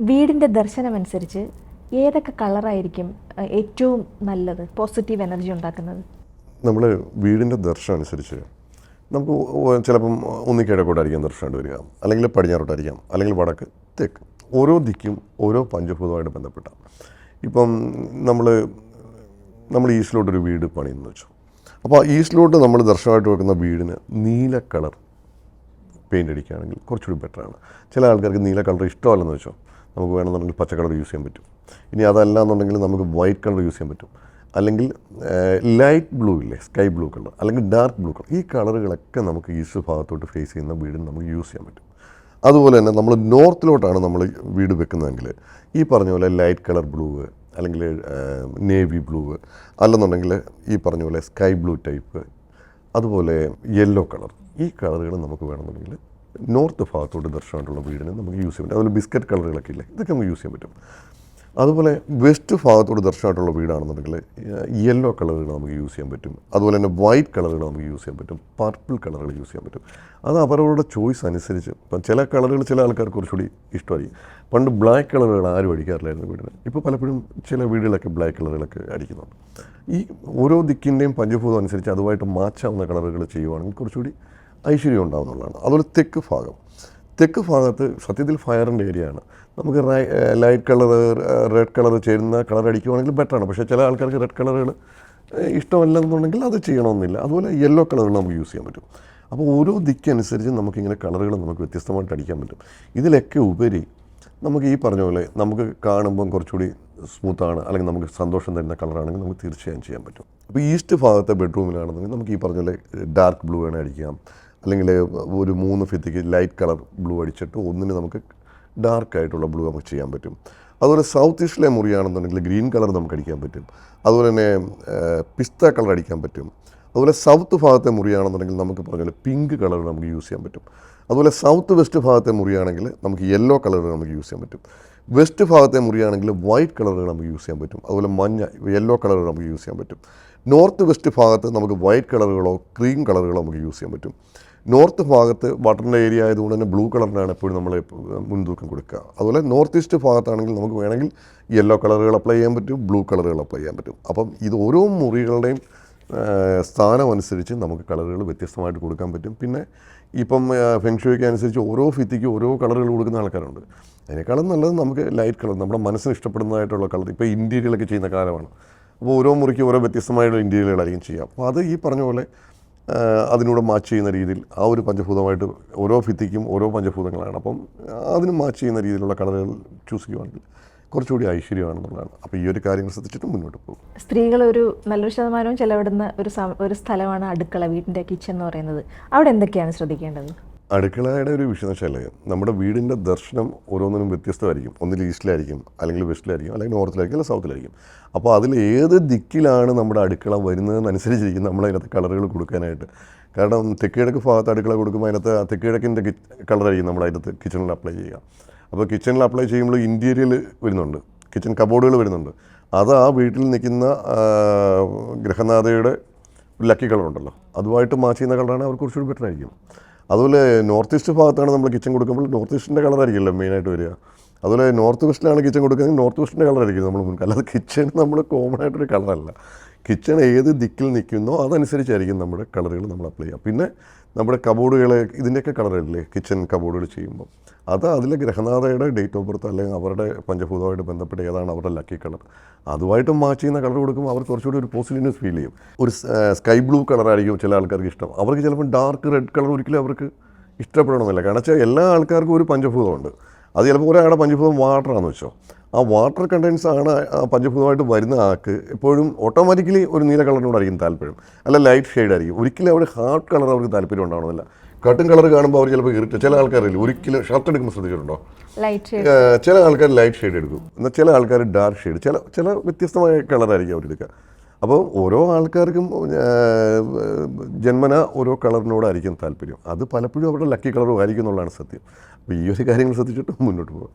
വീടിന്റെ ദർശനമനുസരിച്ച് ഏതൊക്കെ കളറായിരിക്കും ഏറ്റവും നല്ലത് പോസിറ്റീവ് എനർജി ഉണ്ടാക്കുന്നത്? നമ്മൾ വീടിന്റെ ദർശനം അനുസരിച്ച് നമുക്ക് ചിലപ്പം ഒന്നിക്കിഴക്കോട്ടായിരിക്കാം ദർശനം ദർശനമായിട്ട് വരിക. അല്ലെങ്കിൽ പടിഞ്ഞാറോട്ടായിരിക്കാം അല്ലെങ്കിൽ വടക്ക് തെക്ക്. ഓരോ ദിക്കും ഓരോ പഞ്ചഭൂതമായിട്ട് ബന്ധപ്പെട്ട. ഇപ്പം നമ്മൾ നമ്മൾ ഈസ്റ്റിലോട്ടൊരു വീട് പണിയെന്ന് വെച്ചു. അപ്പോൾ ഈസ്റ്റിലോട്ട് നമ്മൾ ദർശനമായിട്ട് വെക്കുന്ന വീടിന് നീല കളർ പെയിന്റ് അടിക്കുകയാണെങ്കിൽ കുറച്ചുകൂടി ബെറ്ററാണ്. ചില ആൾക്കാർക്ക് നീല കളർ ഇഷ്ടമല്ലെന്ന് വെച്ചോ. നമുക്ക് വേണമെന്നുണ്ടെങ്കിൽ പച്ച കളർ യൂസ് ചെയ്യാൻ പറ്റും. ഇനി അതല്ല എന്നുണ്ടെങ്കിൽ നമുക്ക് വൈറ്റ് കളർ യൂസ് ചെയ്യാൻ പറ്റും. അല്ലെങ്കിൽ ലൈറ്റ് ബ്ലൂ ഇല്ലേ? Sky blue colour. അല്ലെങ്കിൽ ഡാർക്ക് ബ്ലൂ കളർ. ഈ കളറുകളൊക്കെ നമുക്ക് ഈസ്റ്റ് ഭാഗത്തോട്ട് ഫേസ് ചെയ്യുന്ന വീടിന് നമുക്ക് യൂസ് ചെയ്യാൻ പറ്റും. അതുപോലെ തന്നെ നമ്മൾ നോർത്തിലോട്ടാണ് നമ്മൾ വീട് വെക്കുന്നതെങ്കിൽ ഈ പറഞ്ഞ പോലെ ലൈറ്റ് കളർ ബ്ലൂ അല്ലെങ്കിൽ നേവി ബ്ലൂ അല്ലെന്നുണ്ടെങ്കിൽ ഈ പറഞ്ഞ പോലെ സ്കൈ ബ്ലൂ ടൈപ്പ് അതുപോലെ യെല്ലോ കളർ. ഈ കളറുകൾ നമുക്ക് വേണമെന്നുണ്ടെങ്കിൽ നോർത്ത് ഭാഗത്തോട്ട് ദർശനമായിട്ടുള്ള വീടിന് നമുക്ക് യൂസ് ചെയ്യാൻ പറ്റും. അതുപോലെ ബിസ്ക്കറ്റ് കളറുകളൊക്കെ ഇല്ലേ? ഇതൊക്കെ നമുക്ക് യൂസ് ചെയ്യാൻ പറ്റും. അതുപോലെ വെസ്റ്റ് ഭാഗത്തോട് ദർശനമായിട്ടുള്ള വീടാണെന്നുണ്ടെങ്കിൽ യെല്ലോ കളറുകൾ നമുക്ക് യൂസ് ചെയ്യാൻ പറ്റും. അതുപോലെ തന്നെ വൈറ്റ് കളറുകൾ നമുക്ക് യൂസ് ചെയ്യാൻ പറ്റും. പർപ്പിൾ കളറുകൾ യൂസ് ചെയ്യാൻ പറ്റും. അത് അവരവരുടെ ചോയ്സ് അനുസരിച്ച് ഇപ്പം ചില കളറുകൾ ചില ആൾക്കാർക്ക് കുറച്ചുകൂടി ഇഷ്ടമായിരിക്കും. പണ്ട് ബ്ലാക്ക് കളറുകൾ ആരും അടിക്കാറില്ലായിരുന്നു വീടിന്. ഇപ്പോൾ പലപ്പോഴും ചില വീടുകളൊക്കെ ബ്ലാക്ക് കളറുകളൊക്കെ അടിക്കുന്നുണ്ട്. ഈ ഓരോ ദിക്കിന്റെയും പഞ്ചഭൂതം അനുസരിച്ച് അതുമായിട്ട് മാച്ചാവുന്ന കളറുകൾ ചെയ്യുവാണെങ്കിൽ കുറച്ചുകൂടി ഐശ്വര്യം ഉണ്ടാകുന്നുള്ളതാണ് അതുപോലെ തെക്ക് ഭാഗം. തെക്ക് ഭാഗത്ത് സത്യത്തിൽ ഫയറിന്റെ ഏരിയയാണ്. നമുക്ക് ലൈറ്റ് കളർ റെഡ് കളർ ചേരുന്ന കളർ അടിക്കുവാണെങ്കിൽ ബെറ്ററാണ്. പക്ഷേ ചില ആൾക്കാർക്ക് റെഡ് കളറുകൾ ഇഷ്ടമല്ലെന്നുണ്ടെങ്കിൽ അത് ചെയ്യണമെന്നില്ല. അതുപോലെ യെല്ലോ കളറുകൾ നമുക്ക് യൂസ് ചെയ്യാൻ പറ്റും. അപ്പോൾ ഓരോ ദിക്കനുസരിച്ച് നമുക്കിങ്ങനെ കളറുകൾ നമുക്ക് വ്യത്യസ്തമായിട്ട് അടിക്കാൻ പറ്റും. ഇതിലൊക്കെ ഉപരി നമുക്ക് ഈ പറഞ്ഞ പോലെ നമുക്ക് കാണുമ്പം കുറച്ചുകൂടി സ്മൂത്താണ് അല്ലെങ്കിൽ നമുക്ക് സന്തോഷം തരുന്ന കളറാണെങ്കിൽ നമുക്ക് തീർച്ചയായും ചെയ്യാൻ പറ്റും. അപ്പോൾ ഈസ്റ്റ് ഭാഗത്തെ ബെഡ്റൂമിലാണെന്നുണ്ടെങ്കിൽ നമുക്ക് ഈ പറഞ്ഞ പോലെ ഡാർക്ക് ബ്ലൂ വേണേൽ അടിക്കാം. അല്ലെങ്കിൽ ഒരു മൂന്ന് ഫിത്തിക്ക് ലൈറ്റ് കളർ ബ്ലൂ അടിച്ചിട്ട് ഒന്നിന് നമുക്ക് ഡാർക്ക് ആയിട്ടുള്ള ബ്ലൂ നമുക്ക് ചെയ്യാൻ പറ്റും. അതുപോലെ സൗത്ത് ഈസ്റ്റിലെ മുറിയാണെന്നുണ്ടെങ്കിൽ ഗ്രീൻ കളർ നമുക്ക് അടിക്കാൻ പറ്റും. അതുപോലെ തന്നെ പിസ്ത കളർ അടിക്കാൻ പറ്റും. അതുപോലെ സൗത്ത് ഭാഗത്തെ മുറിയാണെന്നുണ്ടെങ്കിൽ നമുക്ക് പറഞ്ഞാൽ പിങ്ക് കളർ നമുക്ക് യൂസ് ചെയ്യാൻ പറ്റും. അതുപോലെ സൗത്ത് വെസ്റ്റ് ഭാഗത്തെ മുറിയാണെങ്കിൽ നമുക്ക് യെല്ലോ കളർ നമുക്ക് യൂസ് ചെയ്യാൻ പറ്റും. വെസ്റ്റ് ഭാഗത്തെ മുറിയാണെങ്കിൽ വൈറ്റ് കളറുകൾ നമുക്ക് യൂസ് ചെയ്യാൻ പറ്റും. അതുപോലെ മഞ്ഞ യെല്ലോ കളർ നമുക്ക് യൂസ് ചെയ്യാൻ പറ്റും. നോർത്ത് വെസ്റ്റ് ഭാഗത്ത് നമുക്ക് വൈറ്റ് കളറുകളോ ക്രീം കളറുകളോ നമുക്ക് യൂസ് ചെയ്യാൻ പറ്റും. നോർത്ത് ഭാഗത്ത് വാട്ടറിന്റെ ഏരിയ ആയതുകൊണ്ട് തന്നെ ബ്ലൂ കളറിനാണ് എപ്പോഴും നമ്മൾ മുൻതൂക്കം കൊടുക്കുക. അതുപോലെ നോർത്ത് ഈസ്റ്റ് ഭാഗത്താണെങ്കിൽ നമുക്ക് വേണമെങ്കിൽ യെല്ലോ കളറുകൾ അപ്ലൈ ചെയ്യാൻ പറ്റും ബ്ലൂ കളറുകൾ അപ്ലൈ ചെയ്യാൻ പറ്റും. അപ്പം ഇത് ഓരോ മുറികളുടെയും സ്ഥാനം അനുസരിച്ച് നമുക്ക് കളറുകൾ വ്യത്യസ്തമായിട്ട് കൊടുക്കാൻ പറ്റും. പിന്നെ ഇപ്പം ഫെങ്ഷുയ്ക്ക് അനുസരിച്ച് ഓരോ ഫിത്തിക്കും ഓരോ കളറുകൾ കൊടുക്കുന്ന ആൾക്കാരുണ്ട്. അതിനേക്കാളും നല്ലത് നമുക്ക് ലൈറ്റ് കളർ നമ്മുടെ മനസ്സിന് ഇഷ്ടപ്പെടുന്നതായിട്ടുള്ള കളർ. ഇപ്പോൾ ഇന്റീരിയലൊക്കെ ചെയ്യുന്ന കാലമാണ്. അപ്പോൾ ഓരോ മുറിക്കും ഓരോ വ്യത്യസ്തമായിട്ടുള്ള ഇന്റീരിയലുകളായിരിക്കും ചെയ്യാം അപ്പോൾ അത് ഈ പറഞ്ഞ പോലെ അതിനൂടെ മാച്ച് ചെയ്യുന്ന രീതിയിൽ ആ ഒരു പഞ്ചഭൂതമായിട്ട് ഓരോ ഭിത്തിക്കും ഓരോ പഞ്ചഭൂതങ്ങളാണ്. അപ്പം അതിന് മാച്ച് ചെയ്യുന്ന രീതിയിലുള്ള കളറുകൾ ചൂസ് ചെയ്യുവാണെങ്കിൽ കുറച്ചുകൂടി ഐശ്വര്യമാണെന്നുള്ളതാണ്. അപ്പോൾ ഈ ഒരു കാര്യങ്ങൾ ശ്രദ്ധിച്ചിട്ട് മുന്നോട്ട് പോകും. സ്ത്രീകൾ ഒരു നല്ലൊരു ശതമാനവും ചെലവിടുന്ന ഒരു ഒരു സ്ഥലമാണ് അടുക്കള വീടിന്റെ കിച്ചൺ എന്ന് പറയുന്നത്. അവിടെ എന്തൊക്കെയാണ് ശ്രദ്ധിക്കേണ്ടത്? അടുക്കളയുടെ ഒരു വിഷയം എന്ന് വെച്ചാൽ നമ്മുടെ വീടിന്റെ ദർശനം ഓരോന്നിനും വ്യത്യസ്തമായിരിക്കും. ഒന്നിൽ ഈസ്റ്റിലായിരിക്കും അല്ലെങ്കിൽ വെസ്റ്റിലായിരിക്കും അല്ലെങ്കിൽ നോർത്തിലായിരിക്കും അല്ലെങ്കിൽ സൗത്തിലായിരിക്കും. അപ്പോൾ അതിൽ ഏത് ദിക്കിലാണ് നമ്മുടെ അടുക്കള വരുന്നതെന്നനുസരിച്ചിരിക്കും നമ്മൾ അതിനകത്ത് കളറുകൾ കൊടുക്കാനായിട്ട്. കാരണം തെക്കിഴക്ക് ഭാഗത്ത് അടുക്കള കൊടുക്കുമ്പോൾ അതിനകത്ത് തെക്കിഴക്കിന്റെ കളറായിരിക്കും നമ്മൾ അതിനകത്ത് കിച്ചണിൽ അപ്ലൈ ചെയ്യുക. അപ്പോൾ കിച്ചണിൽ അപ്ലൈ ചെയ്യുമ്പോൾ ഇന്റീരിയൽ വരുന്നുണ്ട് കിച്ചൺ കബോർഡുകൾ വരുന്നുണ്ട്. അത് ആ വീട്ടിൽ നിൽക്കുന്ന ഗൃഹനാഥയുടെ ലക്കി കളർ ഉണ്ടല്ലോ അതുമായിട്ട് മാച്ച് ചെയ്യുന്ന കളറാണ് അവർക്ക് കുറച്ചുകൂടി ബെറ്റർ ആയിരിക്കും അതുപോലെ നോർത്ത് ഈസ്റ്റ് ഭാഗത്താണ് നമ്മൾ കിച്ചൺ കൊടുക്കുമ്പോൾ നോർത്ത് ഈസ്റ്റിന്റെ കളറായിരിക്കില്ല മെയിനായിട്ട് വരിക. അതുപോലെ നോർത്ത് വെസ്റ്റിലാണ് കിച്ചൺ കൊടുക്കുന്നത് നോർത്ത് വെസ്റ്റിന്റെ കളറായിരിക്കും നമ്മൾ മുൻക് അല്ലാതെ കിച്ചൺ നമ്മൾ കോമൺ ആയിട്ടൊരു കളറല്ല കിച്ചൺ ഏത് ദിക്കിൽ നിൽക്കുന്നോ അതനുസരിച്ചായിരിക്കും നമ്മുടെ കളറുകൾ നമ്മൾ അപ്ലൈ ചെയ്യുക. പിന്നെ നമ്മുടെ കബോർഡുകൾ ഇതിന്റെയൊക്കെ കളറില്ലേ കിച്ചൺ കബോർഡുകൾ ചെയ്യുമ്പോൾ അത് അതിലെ ഗ്രഹനാഥയുടെ ഡേറ്റ് ഓഫ് ബർത്ത് അല്ലെങ്കിൽ അവരുടെ പഞ്ചഭൂതമായിട്ട് ബന്ധപ്പെട്ട് ഏതാണ് അവരുടെ ലക്കി കളർ. അതുമായിട്ട് മാച്ച് ചെയ്യുന്ന കളർ കൊടുക്കുമ്പോൾ അവർ കുറച്ചുകൂടി ഒരു പോസിറ്റീവ്നെസ് ഫീൽ ചെയ്യും. ഒരു സ്കൈ ബ്ലൂ കളറായിരിക്കും ചില ആൾക്കാർക്ക് ഇഷ്ടം. അവർക്ക് ചിലപ്പോൾ ഡാർക്ക് റെഡ് കളർ ഒരിക്കലും അവർക്ക് ഇഷ്ടപ്പെടണമെന്നില്ല. കാരണം വെച്ചാൽ എല്ലാ ആൾക്കാർക്കും ഒരു പഞ്ചഭൂതമുണ്ട്. അത് ചിലപ്പോൾ ഒരാളുടെ പഞ്ചഭൂതം വാട്ടറാണെന്ന് വെച്ചോ. ആ വാട്ടർ കണ്ടൻസ് ആണ് ആ പഞ്ചഭൂതമായിട്ട് വരുന്ന ആൾക്ക് എപ്പോഴും ഓട്ടോമാറ്റിക്കലി ഒരു നീല കളറിനോടായിരിക്കും താല്പര്യം. അല്ല ലൈറ്റ് ഷെയ്ഡ് ആയിരിക്കും. ഒരിക്കലും അവർ ഹാർഡ് കളർ അവർക്ക് താല്പര്യം ഉണ്ടാവണമെന്നില്ല. കട്ടും കളർ കാണുമ്പോൾ അവർ ചിലപ്പോൾ ഇറിറ്റ് ചില ആൾക്കാരില്ല ഒരിക്കലും ഷർട്ട് എടുക്കുമ്പോൾ ശ്രദ്ധിച്ചിട്ടുണ്ടോ? ചില ആൾക്കാർ ലൈറ്റ് ഷെയ്ഡ് എടുക്കും. എന്നാൽ ചില ആൾക്കാർ ഡാർക്ക് ഷെയ്ഡ് ചില ചില വ്യത്യസ്തമായ കളറായിരിക്കും അവരെടുക്കുക അപ്പോൾ ഓരോ ആൾക്കാർക്കും ജന്മന ഓരോ കളറിനോടായിരിക്കും താല്പര്യം. അത് പലപ്പോഴും അവരുടെ ലക്കി കളറും ആയിരിക്കും എന്നുള്ളതാണ് സത്യം. അപ്പോൾ ഈ ഒരു കാര്യങ്ങൾ ശ്രദ്ധിച്ചിട്ട് മുന്നോട്ട് പോകും.